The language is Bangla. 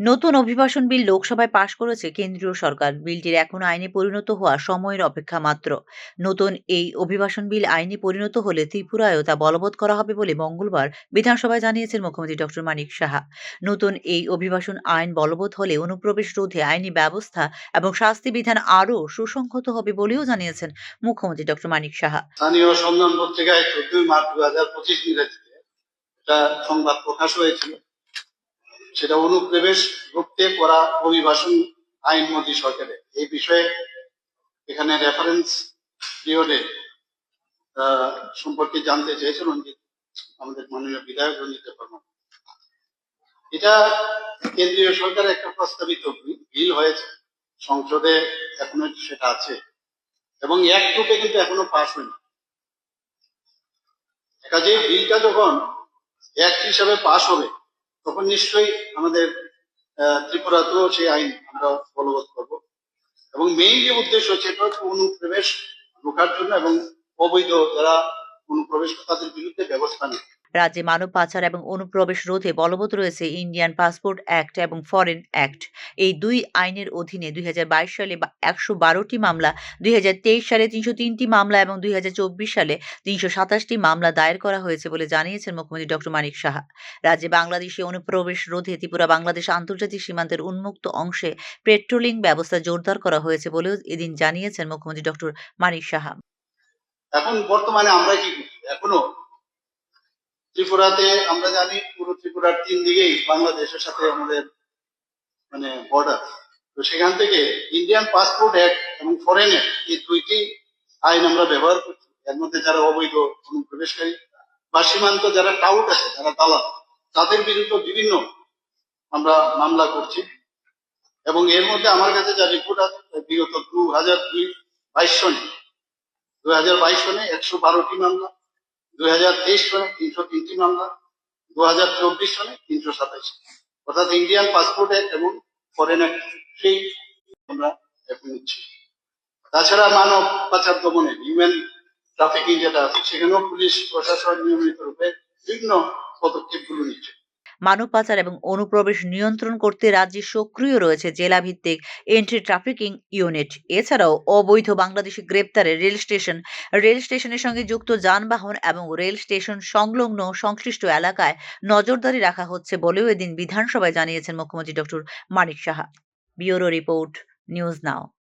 নতুন অভিবাসন বিল লোকসভায় পাশ করেছে কেন্দ্রীয় সরকার। বিলটির এখন আইনে পরিণত হওয়া সময়ের অপেক্ষা মাত্র। নতুন এই অভিবাসন বিল আইনে পরিণত হলে ত্রিপুরায়ও তা বলবৎ করা হবে বলে মঙ্গলবার বিধানসভায় জানিয়েছেন মুখ্যমন্ত্রী ডক্টর মানিক সাহা। নতুন এই অভিবাসন আইন বলবৎ হলে অনুপ্রবেশ রোধে আইনি ব্যবস্থা এবং শাস্তি বিধান আরও সুসংহত হবে বলেও জানিয়েছেন মুখ্যমন্ত্রী ডক্টর মানিক সাহা। স্থানীয় সন্ধান পত্রিকায় চোদ্দই মার্চ দু হাজার পঁচিশ সংবাদ প্রকাশ হয়েছিল। সেটা অনুপ্রবেশ রুখতে করা অভিবাসন আইন মোদী সরকারের। এই বিষয়ে এখানে রেফারেন্স পিরিয়ডে সম্পর্কে জানতে রঞ্জিত, আমাদের মাননীয় বিধায়ক রঞ্জিত এটা কেন্দ্রীয় সরকারের একটা প্রস্তাবিত বিল হয়েছে, সংসদে এখনও সেটা আছে, এবং এক রূপে কিন্তু এখনও পাশ হয়নি। কাজে বিলটা যখন এক হিসাবে পাশ হবে তখন নিশ্চয়ই আমাদের ত্রিপুরাতেও সেই আইন আমরা বলবৎ করব। এবং মেইন যে উদ্দেশ্য, সেটা হচ্ছে অনুপ্রবেশ রোখার জন্য এবং অবৈধ যারা অনুপ্রবেশ, তাদের বিরুদ্ধে ব্যবস্থা নেয় রাজ্যে মানব পাচার এবং অনুপ্রবেশ রোধে বলবৎ রয়েছে ইন্ডিয়ান পাসপোর্ট অ্যাক্ট এবং ফরেন অ্যাক্ট। এই দুই আইনের অধীনে দুই হাজার বাইশ সালে একশো বারোটি মামলা, দুই হাজার তেইশ সালে তিনশো তিনটি মামলা এবং দুই হাজার চব্বিশ সালে তিনশো সাতাশটি মামলা দায়ের করা হয়েছে বলে জানিয়েছেন মুখ্যমন্ত্রী ডক্টর মানিক সাহা। রাজ্যে বাংলাদেশে অনুপ্রবেশ রোধে ত্রিপুরা, বাংলাদেশ আন্তর্জাতিক সীমান্তের উন্মুক্ত অংশে পেট্রোলিং ব্যবস্থা জোরদার করা হয়েছে বলেও এদিন জানিয়েছেন মুখ্যমন্ত্রী ডক্টর মানিক সাহা। এখন বর্তমানে আমরা কি এখনও ত্রিপুরাতে আমরা জানি পুরো ত্রিপুরার তিন দিকেই বাংলাদেশের সাথে আমাদের মানে বর্ডার তো সেখান থেকে ইন্ডিয়ান পাসপোর্ট অ্যাক্ট এবং ফরেন অ্যাক্ট এই দুইটি আইন আমরা ব্যবহার করছি। এর মধ্যে যারা অবৈধ অনুপ্রবেশকারী বা সীমান্ত যারা টাউট আছে, যারা দালাল, তাদের বিরুদ্ধে বিভিন্ন আমরা মামলা করছি। এবং এর মধ্যে আমার কাছে যা রিপোর্ট আছে বিগত দু হাজার দুই বাইশ সনে দু হাজার বাইশ সনে একশো বারোটি মামলা তেইশ সনে তিনশো তিনটি চব্বিশ সনে তিনশো সাতাইশ। অর্থাৎ ইন্ডিয়ান পাসপোর্ট এবং ফরেন আমরা এখন নিচ্ছি। তাছাড়া মানব পাচার দমনে, হিউম্যান ট্রাফিকিং যেটা আছে, সেখানেও পুলিশ, প্রশাসন নিয়মিত রূপে বিভিন্ন পদক্ষেপগুলো নিচ্ছে। মানব পাচার এবং অনুপ্রবেশ নিয়ন্ত্রণ করতে রাজ্যে সক্রিয় রয়েছে জেলা ভিত্তিক এন্ট্রি ট্রাফিকিং ইউনিট এছাড়াও অবৈধ বাংলাদেশি গ্রেপ্তারে রেল স্টেশন, রেল স্টেশনের সঙ্গে যুক্ত যানবাহন এবং রেল স্টেশন সংলগ্ন সংশ্লিষ্ট এলাকায় নজরদারি রাখা হচ্ছে বলেও এদিন বিধানসভায় জানিয়েছেন মুখ্যমন্ত্রী doctor Manik Saha. Bureau report, news now.